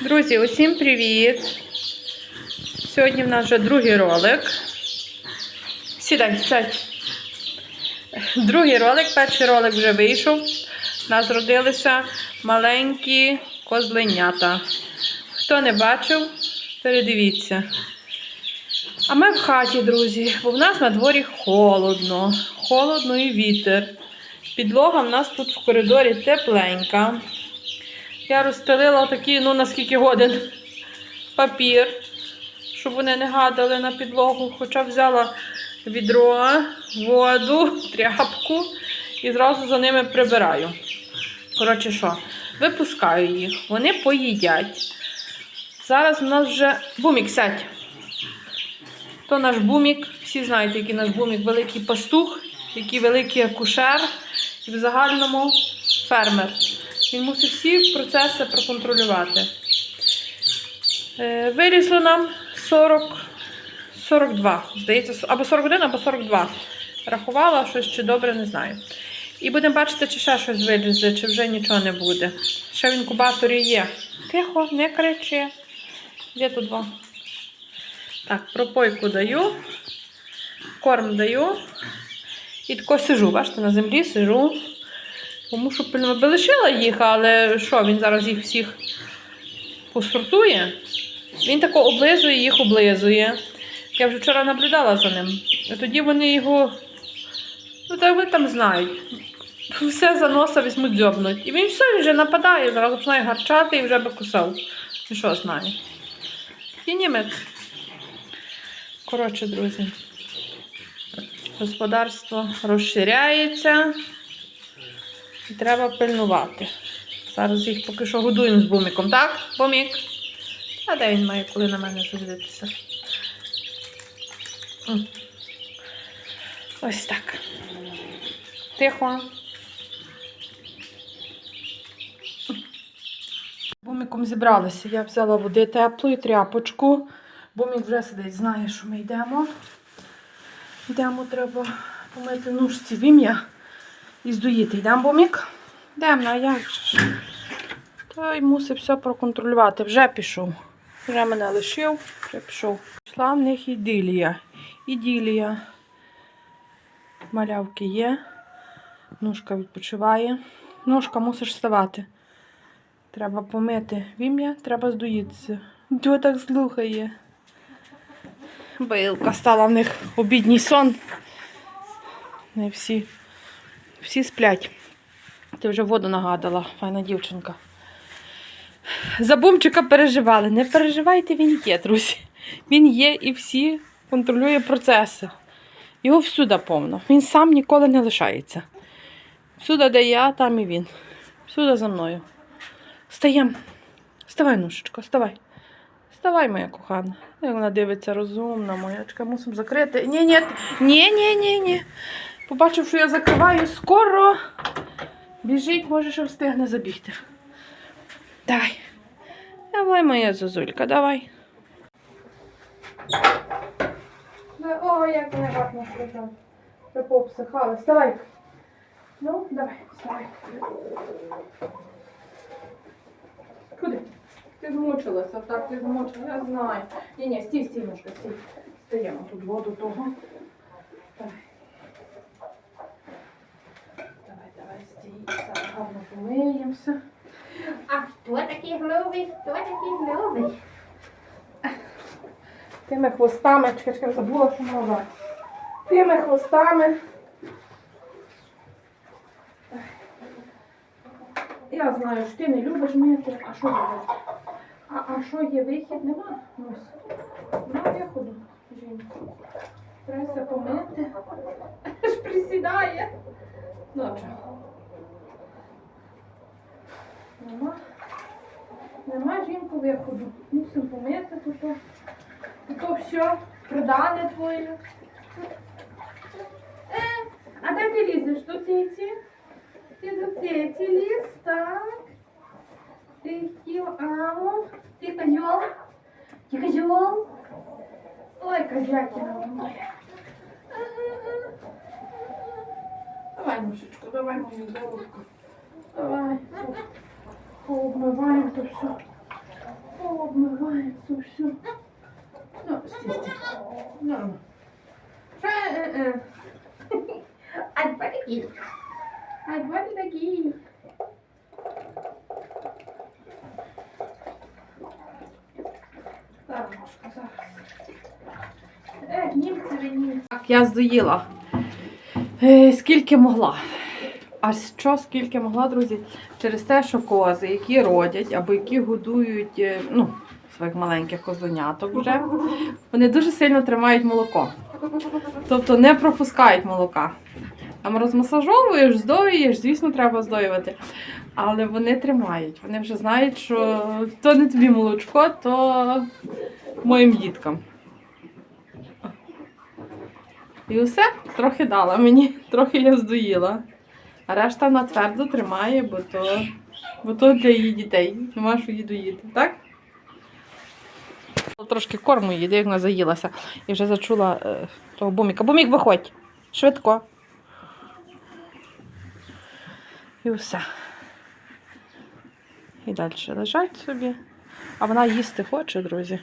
Друзі, усім привіт! Сьогодні в нас вже другий ролик. Сідай, сядь. Другий ролик, перший ролик вже вийшов. У нас родилися маленькі козленята. Хто не бачив, передивіться. А ми в хаті, друзі, бо в нас на дворі холодно. Холодно і вітер. Підлога в нас тут в коридорі тепленька. Я розстелила такий, ну наскільки годин, папір, щоб вони не гадали на підлогу. Хоча взяла відро, воду, тряпку і зразу за ними прибираю. Коротше, що, випускаю їх, вони поїдять. Зараз у нас вже бумік сядь. То наш бумік, всі знають, який наш бумік, великий пастух, який великий акушер і в загальному фермер. Він мусить всі процеси проконтролювати. Е, Вирісло нам 40, 42, здається, або 41, або 42. Рахувала щось чи добре, не знаю. І будемо бачити, чи ще щось вилізе, чи вже нічого не буде. Ще в інкубаторі є. Тихо, не кричи. Де тут два? Так, пропойку даю, корм даю. І тако сижу, бачите, на землі сижу. Тому що би лишила їх, але що, він зараз їх всіх посортує. Він тако облизує, їх облизує. Я вже вчора наблюдала за ним. І тоді вони його, ну так ви там знають, все за носа візьмуть дзьобнуть. І він все, він вже нападає, зараз починає гарчати і вже би кусав. І що знає? І німець. Коротше, друзі, господарство розширяється. І треба пильнувати. Зараз їх поки що годуємо з буміком, так? Бумік? А де він має коли на мене зажитися? Ось так. Тихо. Буміком зібралися. Я взяла води теплої, тряпочку. Бумік вже сидить, знає, що ми йдемо. Йдемо, треба помити ножці в ім'я і. Йдемо, бумік? Йдемо, а як же? Той мусить все проконтролювати. Вже пішов. Вже мене лишив, вже пішов. Пішла в них ідилія. Іділія. Малявки є. Ножка відпочиває. Ножка мусиш вставати. Треба помити вім'я, треба здоїтися. Дьо так слухає. Билка стала в них обідній сон. Не всі. Всі сплять. Ти вже воду нагадала, файна дівчинка. За бумчика переживали. Не переживайте, він є, друзі. Він є і всі контролює процеси. Його всюди повно. Він сам ніколи не лишається. Всюди, де я, там і він. Всюди за мною. Стаєм. Вставай, нушечко, вставай. Вставай, моя кохана. Як вона дивиться розумна, моячка. Мусимо закрити. Ні, ні, ні, ні, ні, ні. Побачив, що я закриваю скоро. Біжить, може, що встигне забігти. Давай. Давай, моя зозулька, давай. О, як мене лежав. Вже пообсихала. Вставай. Ну, давай, вставай. Куди? Ти змучилася, так, ти змучилася, я знаю. Ні, ні, стій, стій, ножка, стій. Стаємо тут воду того. Давай, давай, стій. Так, гарно помиємося. А хто такий грубий? Хто такий грубий? Тими хвостами, чекай, чекай, забула, що мова. Тими хвостами. Я знаю, що ти не любиш мити, а що є? А, а що є вихід? Нема? Ось. Нема виходу, жінка. Треба помити. Аж присідає. Ну, чого? Нема. Нема жінку виходу. Мусимо помити тут. то. То все, продане твоє. Е, а де ти лізеш? До ціці? Ти до ціці ліз, так? Ти хотів, амо? Ти козьол? Ти козьол? Ой, козякина моя. Давай, мушечку, давай мою головку. Давай. Пообмиваємо то все. Обмивається все. Ну, е, е. А два такі. А два не Машка, зараз. Е, німці, німці. Так, я здоїла. Е, скільки могла. А що скільки могла, друзі? Через те, що кози, які родять або які годують е, ну, своїх маленьких козленяток вже, вони дуже сильно тримають молоко. Тобто не пропускають молока. Там розмасажовуєш, здоюєш, звісно, треба здоювати. Але вони тримають. Вони вже знають, що то не тобі молочко, то моїм діткам. І все, трохи дала мені, трохи я здоїла. А решта вона твердо тримає, бо то, бо то для її дітей. Нема що її доїти, так? Трошки корму їде, як вона заїлася. І вже зачула е, того буміка. Бумік, виходь! Швидко. І все. І далі лежать собі. А вона їсти хоче, друзі.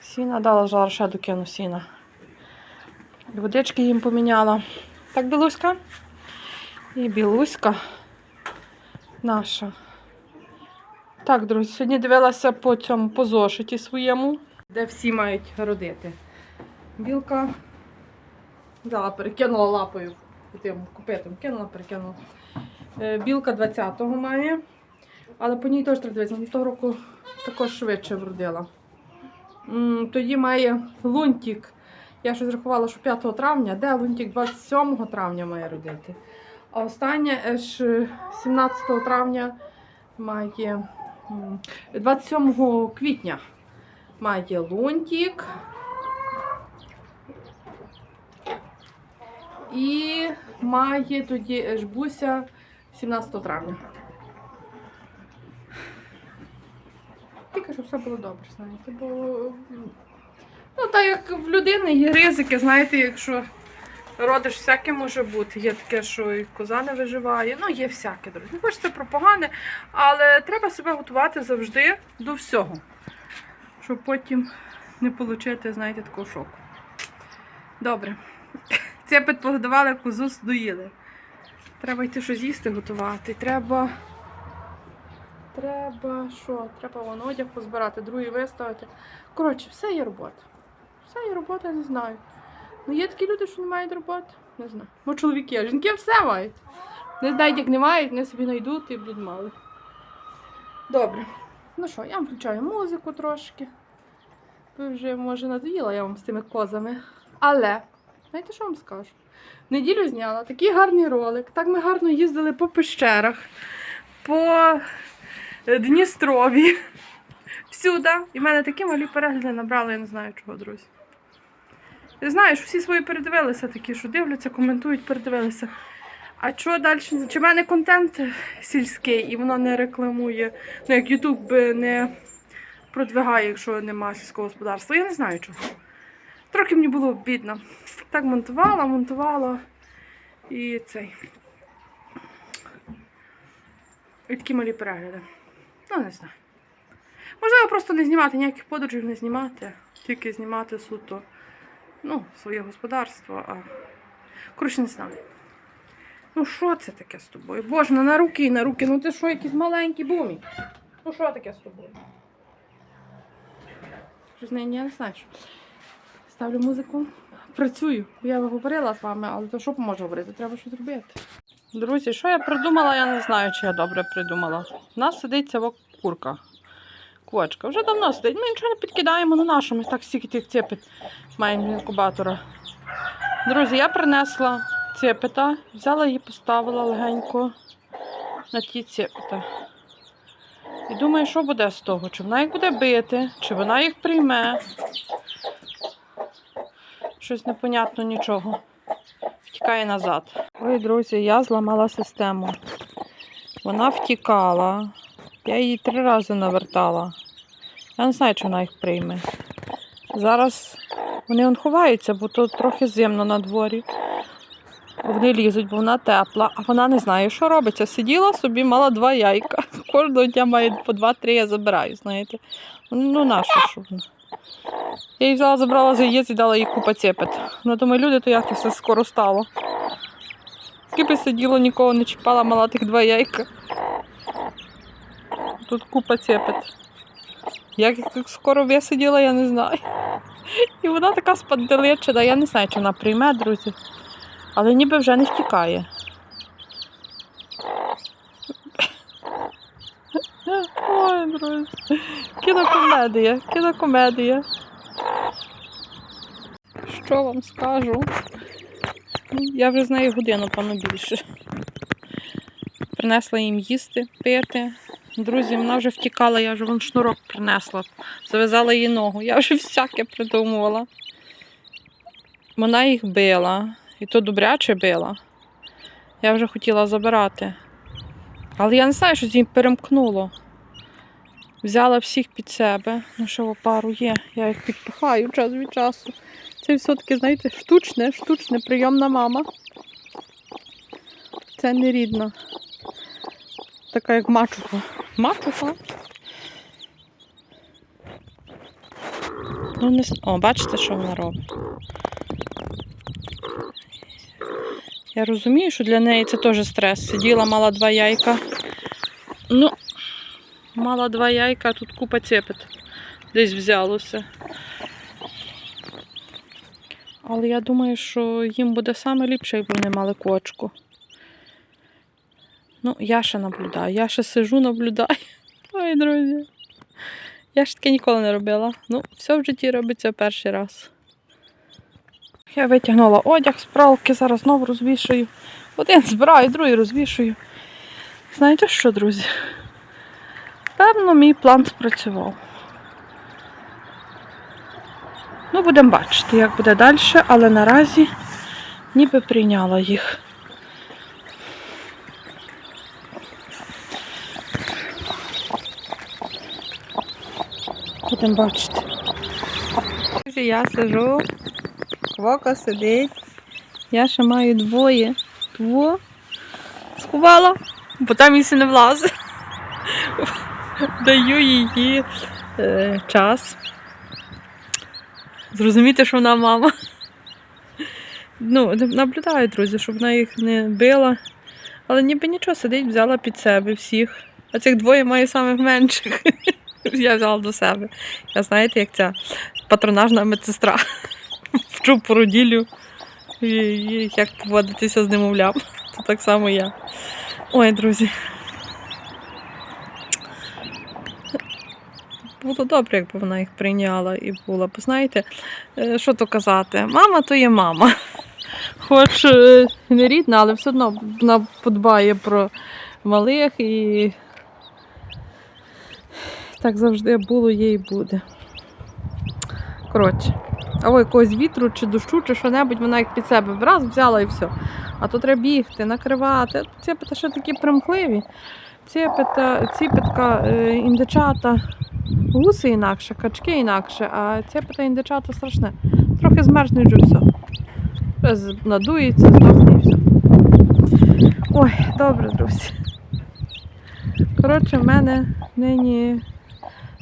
Сіна дала зараз ще докину сіна. Водички їм поміняла. Так, білуська? І білуська наша. Так, друзі, сьогодні дивилася по цьому по зошиті своєму, де всі мають родити. Білка взяла, перекинула лапою тим купитом, кинула, перекинула. Е, Білка 20-го має, але по ній теж треба дивитися. Того року також швидше вродила. Тоді має лунтик. Я щось рахувала, що 5 травня, де лунтик 27 травня має родити. А останнє аж е, 17 травня має 27 квітня має лунтик. І має тоді жбуся 17 травня. Тільки щоб все було добре, знаєте, бо ну, так як в людини є ризики, знаєте, якщо родиш, всяке може бути. Є таке, що і коза не виживає. Ну, є всяке, друзі. Не хочеться про погане, але треба себе готувати завжди до всього, щоб потім не отримати, знаєте, такого шоку. Добре. Цепет погодували, козу доїли. Треба йти щось їсти готувати. Треба. Треба що? Треба вон одяг позбирати, другий виставити. Коротше, все є робота. Все є робота, я не знаю. Ну є такі люди, що не мають роботи. Не знаю. Ну, чоловіки, а жінки все мають. Не знають, як не мають, вони собі знайдуть і будуть мали. Добре. Ну що, я вам включаю музику трошки. Ви вже, може, надоїла я вам з тими козами. Але, знаєте, що вам скажу? Неділю зняла такий гарний ролик. Так ми гарно їздили по пещерах, по Дністрові. Всюди. І в мене такі малі перегляди набрали, я не знаю чого, друзі. Ти знаєш, всі свої передивилися такі, що дивляться, коментують, передивилися. А що далі? Чи в мене контент сільський і воно не рекламує, ну як Ютуб не продвигає, якщо нема сільського господарства. Я не знаю чого. Трохи мені було бідно. Так монтувала, монтувала і цей. І такі малі перегляди. Ну, не знаю. Можливо, просто не знімати ніяких подорожів, не знімати, тільки знімати суто ну, своє господарство. А... Коротше, не знаю. Ну, що це таке з тобою? Боже, ну на руки, на руки. Ну ти що, якийсь маленький бумі? Ну що таке з тобою? Я не знаю. Що. Ставлю музику. Працюю. Я говорила з вами, але то що поможе говорити? Треба щось робити. Друзі, що я придумала, я не знаю, чи я добре придумала. У нас сидить ця курка. Квочка. Вже давно сидить. Ми нічого не підкидаємо на нашому. Ми так стільки тих цепит маємо інкубатора. Друзі, я принесла цепита, взяла її, поставила легенько на ті цепита. І думаю, що буде з того? Чи вона їх буде бити, чи вона їх прийме. Щось непонятно нічого. Втікає назад. Ой, друзі, я зламала систему. Вона втікала. Я її три рази навертала. Я не знаю, чи вона їх прийме. Зараз вони он ховаються, бо тут трохи зимно на дворі. Вони лізуть, бо вона тепла, а вона не знає, що робиться. Сиділа собі, мала два яйка. Кожного дня має по два-три, я забираю, знаєте. Ну, нащо що вона? Я її взяла, забрала з яєць і дала їй купа цепет. Ну, думаю, люди, то як це все скоро стало. Скільки сиділа, нікого не чіпала, мала тих два яйка. Тут купа цепет. Як так скоро висиділа, я не знаю. І вона така спантеличена, я не знаю, чи вона прийме, друзі. Але ніби вже не втікає. Ой, друзі. Кінокомедія, кінокомедія. Що вам скажу? Я вже з нею годину, пану більше. Принесла їм їсти, пити. Друзі, вона вже втікала, я вже вон шнурок принесла, зав'язала їй ногу. Я вже всяке придумувала. Вона їх била, і то добряче била. Я вже хотіла забирати. Але я не знаю, що з їм перемкнуло. Взяла всіх під себе. Ну, що пару є. Я їх підпихаю час від часу. Це все-таки, знаєте, штучне, штучне, прийомна мама. Це не рідна. Така як мачуха. Мачуха. Ну, не... О, бачите, що вона робить? Я розумію, що для неї це теж стрес. Сиділа, мала два яйка. Ну, мала два яйка, а тут купа цепет. Десь взялося. Але я думаю, що їм буде саме ліпше, якби вони мали кочку. Ну, я ще наблюдаю, я ще сижу, наблюдаю. Ой, друзі. Я ж таке ніколи не робила. Ну, все в житті робиться перший раз. Я витягнула одяг з пралки, зараз знову розвішую. Один збираю, другий розвішую. Знаєте що, друзі? Певно, мій план спрацював. Ну, будемо бачити, як буде далі, але наразі ніби прийняла їх. Будемо бачити. Я сижу, Квока сидить. Я ще маю двоє. Дво. Сховала, бо там місце не влазить. Даю її е, час. Зрозуміти, що вона мама. Ну, наблюдаю, друзі, щоб вона їх не била. Але ніби нічого сидить, взяла під себе всіх. А цих двоє має самих менших. Я взяла до себе. Я знаєте, як ця патронажна медсестра. Вчу породіллю, як поводитися з немовлям. То так само я. Ой, друзі. Було добре, якби вона їх прийняла і була. Бо знаєте, е, що то казати? Мама то є мама. Хоч е, не рідна, але все одно вона подбає про малих і так завжди було, є і буде. Коротше, або якогось вітру, чи дощу, чи що-небудь, вона їх під себе раз взяла і все. А то треба бігти, накривати. Ці пита ще такі примхливі. Ці пита, ці питка, е, індичата, гуси інакше, качки інакше, а ці пита індичата страшне. Трохи змерзнуть вже все. Надується, здохне і все. Ой, добре, друзі. Коротше, в мене нині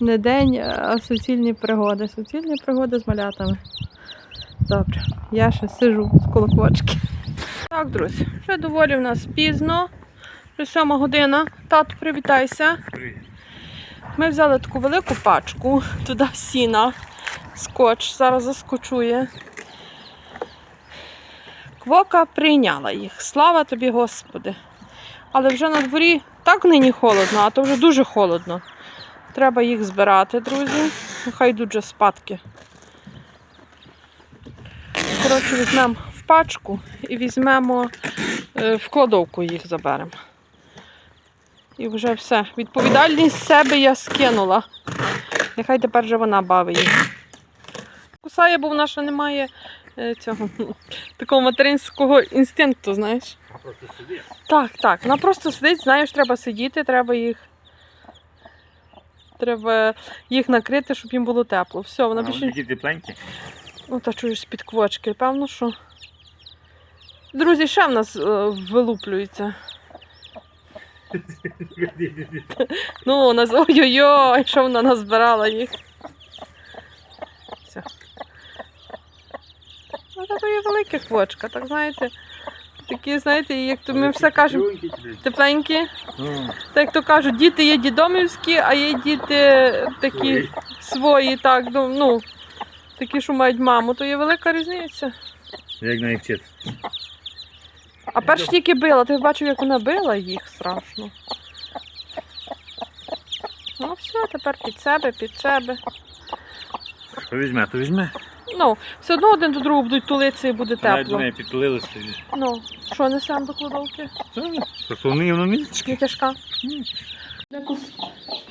не день, а суцільні пригоди. Суцільні пригоди з малятами. Добре, я ще сижу з колокочки. Так, друзі, вже доволі в нас пізно. Вже сьома година. Тату, привітайся. Ми взяли таку велику пачку, туди сіна, скотч, зараз заскочує. Квока прийняла їх. Слава тобі, Господи. Але вже на дворі так нині холодно, а то вже дуже холодно. Треба їх збирати, друзі. Нехай йдуть вже спадки. Коротше, візьмемо в пачку і візьмемо е, в кладовку їх заберемо. І вже все. Відповідальність з себе я скинула. Нехай тепер вже вона бавить їх. Кусає, бо вона ще не має е, цього такого материнського інстинкту, знаєш. Вона просто сидить. Так, так. Вона просто сидить, знаєш, треба сидіти, треба їх. Треба їх накрити, щоб їм було тепло. Все, вона більше. такі тепленькі. Ну, та чуєш з-під квочки, певно, що. Друзі, ще в нас е, вилуплюється. Ну, у нас ой-ой-ой, що вона назбирала їх. Все. Ну, така є велика квочка, так знаєте. Такі, знаєте, як то ми все кажемо, тепленькі. Так як то кажуть, діти є дідомівські, а є діти такі свої, так, ну, ну, такі, що мають маму, то є велика різниця. Як на їх вчити? А перш тільки била, ти бачив, як вона била їх страшно. Ну все, тепер під себе, під себе. Що візьме, то візьме. Ну, все одно один до другого будуть тулитися і буде Навіть до тепло. неї підтулилися тоді. Ну, що несемо до кладовки? Вони воно низькі. Не тяжка. Якось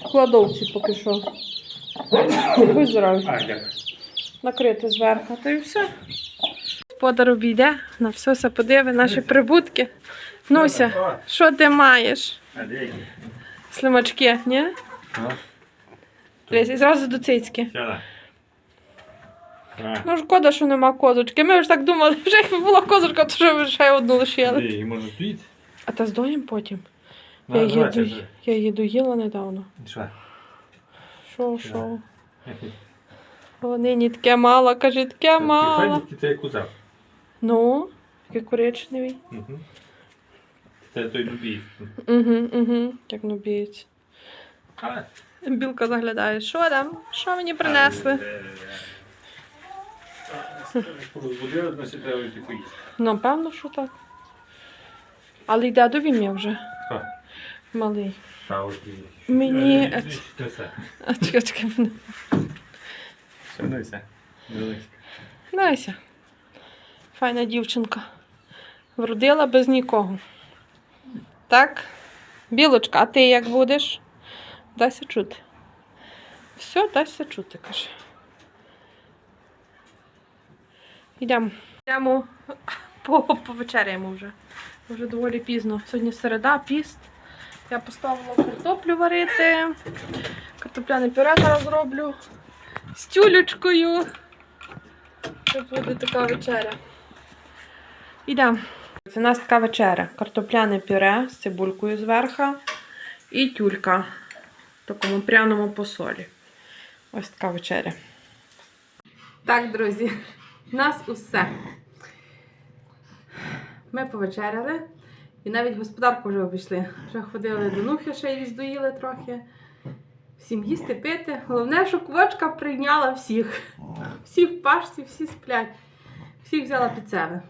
в кладовці поки що. А, дякую. Накрити зверху, то і все. Господар обійде, на все все подиви, наші прибутки. Нуся, що ти маєш? А? Слимачки, ні? Дивись, і зразу до цицьки. Сяда. Ну шкода, що нема козочки. Ми ж так думали, вже якби була козочка, то вже ви ще одну лишили. її може стоїть? А та здоїм потім. Ну, Я її, давайте вже. я її доїла недавно. Що? Що, що? О, нині таке мало, каже, таке мало. Ти як узав. Ну, такий коричневий. Це той дубій. Угу, угу, як нубіється. Але... Білка заглядає, що там? Що мені принесли? Розбудили, значить треба йти поїсти. Ну, певно, що так. Але йде до вім'я вже, Що? малий. Та от і- Мені- Е, це все. А чекай, чекай, мене. Все, ну і все. Велике. Дайся. Файна дівчинка. Вродила без нікого. Так? Білочка, а ти як будеш? Дайся чути. Все, дайся чути, каже. Йдемо. Йдемо по, повечеряємо вже. Вже доволі пізно. Сьогодні середа, піст. Я поставила картоплю варити. Картопляне пюре зараз зроблю. З тюлечкою. Це буде така вечеря. Ідемо. Це у нас така вечеря. Картопляне пюре з цибулькою зверху і тюлька в такому пряному посолі. Ось така вечеря. Так, друзі, у нас усе. Ми повечеряли. І навіть господарку вже обійшли. Вже ходили до нухи, ще її здоїли трохи. Всім їсти, пити. Головне, що квочка прийняла всіх. Всі в пашці, всі сплять. Всіх взяла під себе.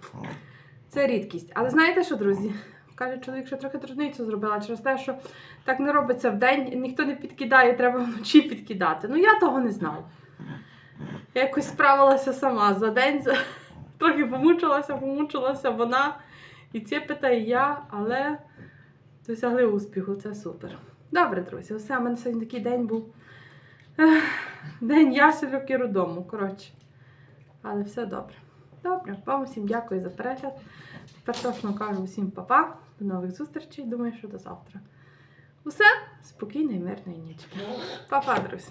Це рідкість. Але знаєте що, друзі? Каже чоловік, що трохи трудницю зробила через те, що так не робиться вдень, ніхто не підкидає, треба вночі підкидати. Ну я того не знала. Я якось справилася сама за день, за... трохи помучилася, помучилася вона. І це питає я, але досягли успіху, це супер. Добре, друзі, усе, у мене сьогодні такий день був. День ясельок і родому, коротше. Але все добре. Добре, вам всім дякую за перегляд. Тепер точно кажу всім па-па. До нових зустрічей. Думаю, що до завтра. Усе спокійної, мирної нічки. Па-па, друзі.